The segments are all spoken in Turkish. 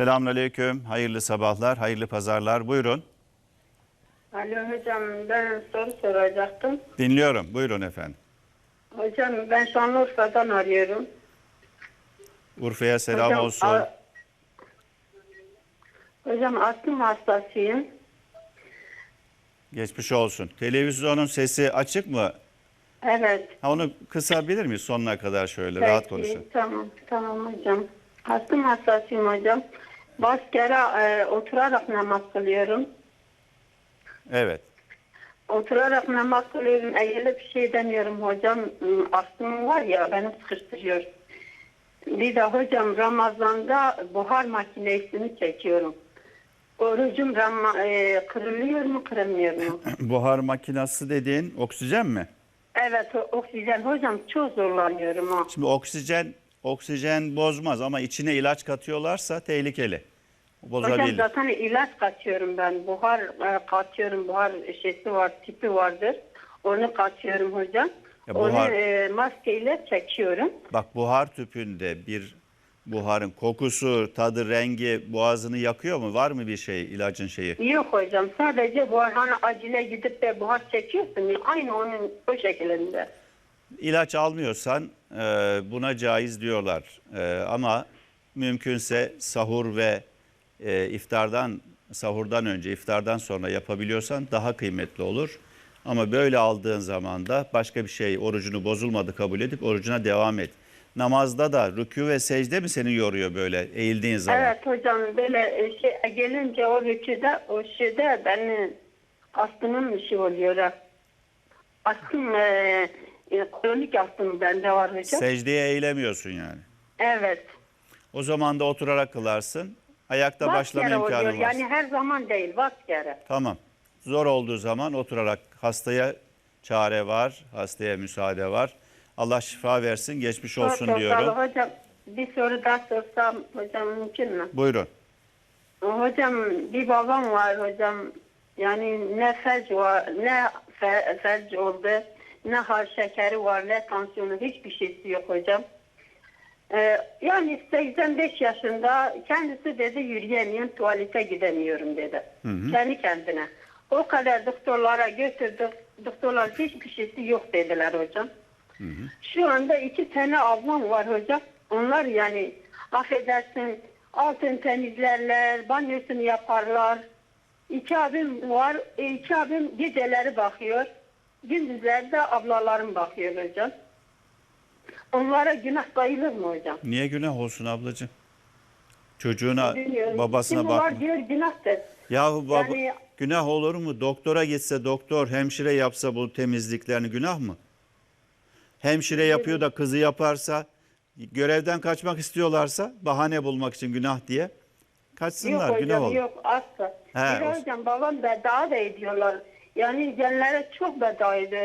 Selamünaleyküm. Hayırlı sabahlar, hayırlı pazarlar. Buyurun. Alo hocam ben soru soracaktım. Dinliyorum. Buyurun efendim. Hocam ben Şanlıurfa'dan arıyorum. Urfa'ya selam hocam, olsun. a- hocam astım hastasıyım. Geçmiş olsun. Televizyonun sesi açık mı? Evet. Ha, onu kısabilir miyiz sonuna kadar şöyle peki, rahat konuşun. Tamam tamam hocam. Astım hastasıyım hocam. Baş kere e, oturarak namaz kılıyorum. Evet. Oturarak namaz kılıyorum. Eğilip bir şey demiyorum hocam. Hmm, Astımım var ya beni sıkıştırıyor. Bir de hocam Ramazan'da buhar makinesini çekiyorum. Orucum Ram e, kırılıyor mu kırılmıyor mu? Buhar makinası dediğin oksijen mi? evet o- oksijen hocam çok zorlanıyorum ha. Şimdi oksijen oksijen bozmaz ama içine ilaç katıyorlarsa tehlikeli. Hocam Bozabilir. zaten ilaç katıyorum ben. Buhar e, katıyorum. Buhar şeysi var, tipi vardır. Onu katıyorum hocam. Ya buhar- Onu e, maskeyle çekiyorum. Bak buhar tüpünde bir buharın kokusu, tadı, rengi boğazını yakıyor mu? Var mı bir şey ilacın şeyi? Yok hocam sadece buhar hani acile gidip de buhar çekiyorsun ya aynı onun o şeklinde. İlaç almıyorsan e, buna caiz diyorlar. E, ama mümkünse sahur ve e, iftardan sahurdan önce iftardan sonra yapabiliyorsan daha kıymetli olur. Ama böyle aldığın zaman da başka bir şey orucunu bozulmadı kabul edip orucuna devam et. Namazda da rükû ve secde mi seni yoruyor böyle eğildiğin zaman? Evet hocam böyle e, şey gelince o rüküde o şeyde beni astımın bir şey oluyor. Astım e, e, kronik astım bende var hocam. Secdeye eğilemiyorsun yani. evet. O zaman da oturarak kılarsın. Ayakta Bak başlama yere imkanın oluyor. var. Yani her zaman değil bak yere. Tamam. Zor olduğu zaman oturarak hastaya çare var, hastaya müsaade var. Allah şifa versin, geçmiş olsun Çok sağ diyorum. Hocam bir soru daha sorsam hocam mümkün mü? Buyurun. Hocam bir babam var hocam. Yani ne felç var, ne fe, felç oldu, ne hal şekeri var, ne tansiyonu, hiçbir şeysi yok hocam. Ee, yani 85 yaşında kendisi dedi yürüyemiyorum, tuvalete gidemiyorum dedi. Kendi kendine. O kadar doktorlara götürdük. Doktorlar hiçbir şeysi yok dediler hocam. Şu anda iki tane ablam var hocam. Onlar yani affedersin altın temizlerler, banyosunu yaparlar. İki abim var. e, iki abim geceleri bakıyor. Gündüzleri de ablalarım bakıyor hocam. Onlara günah sayılır mı hocam? Niye günah olsun ablacığım? Çocuğuna, Bilmiyorum. babasına Kim bakma. var diyor günahtır. Yahu baba, Yani- günah olur mu? Doktora gitse doktor, hemşire yapsa bu temizliklerini günah mı? Hemşire yapıyor da kızı yaparsa, görevden kaçmak istiyorlarsa bahane bulmak için günah diye Yok kaçsınlar, günah hocam olur. yok asla. He, bir hocam babam beddua da ediyorlar. Yani genlere çok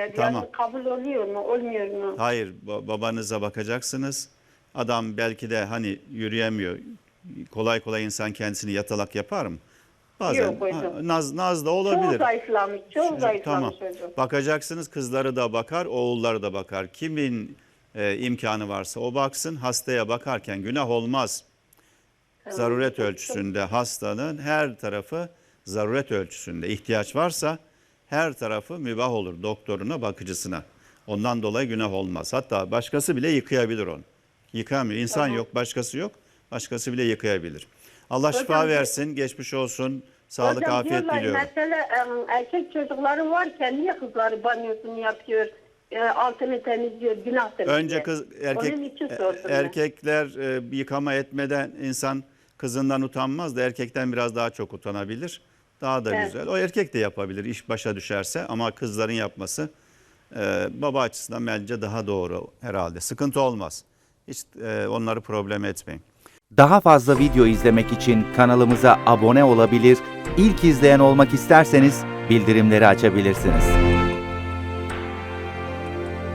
ediyor. Tamam. Yani kabul oluyor mu olmuyor mu? Hayır ba- babanıza bakacaksınız. Adam belki de hani yürüyemiyor. Kolay kolay insan kendisini yatalak yapar mı? Bazen Yok hocam. ha, naz, naz da Çok olabilir. zayıflamış, çok Tamam. zayıflamış hocam. Bakacaksınız kızları da bakar, oğulları da bakar. Kimin e, imkanı varsa o baksın. Hastaya bakarken günah olmaz. Zaruret ölçüsünde hastanın her tarafı zaruret ölçüsünde ihtiyaç varsa her tarafı mübah olur doktoruna, bakıcısına. Ondan dolayı günah olmaz. Hatta başkası bile yıkayabilir onu. Yıkamıyor. İnsan yok, başkası yok. Başkası bile yıkayabilir. Allah şifa Hocam- versin, geçmiş olsun. Sağlık, Hocam afiyet diyorlar, diliyorum. Mesela erkek çocukları varken niye kızları banyosunu yapıyor, e, altını temizliyor, günahtır. Önce diye. kız erkek e, erkekler e, yıkama etmeden insan kızından utanmaz da erkekten biraz daha çok utanabilir. Daha da Evet. güzel. O erkek de yapabilir iş başa düşerse ama kızların yapması e, baba açısından bence daha doğru herhalde. Sıkıntı olmaz. Hiç e, onları problem etmeyin. Daha fazla video izlemek için kanalımıza abone olabilir, ilk izleyen olmak isterseniz bildirimleri açabilirsiniz.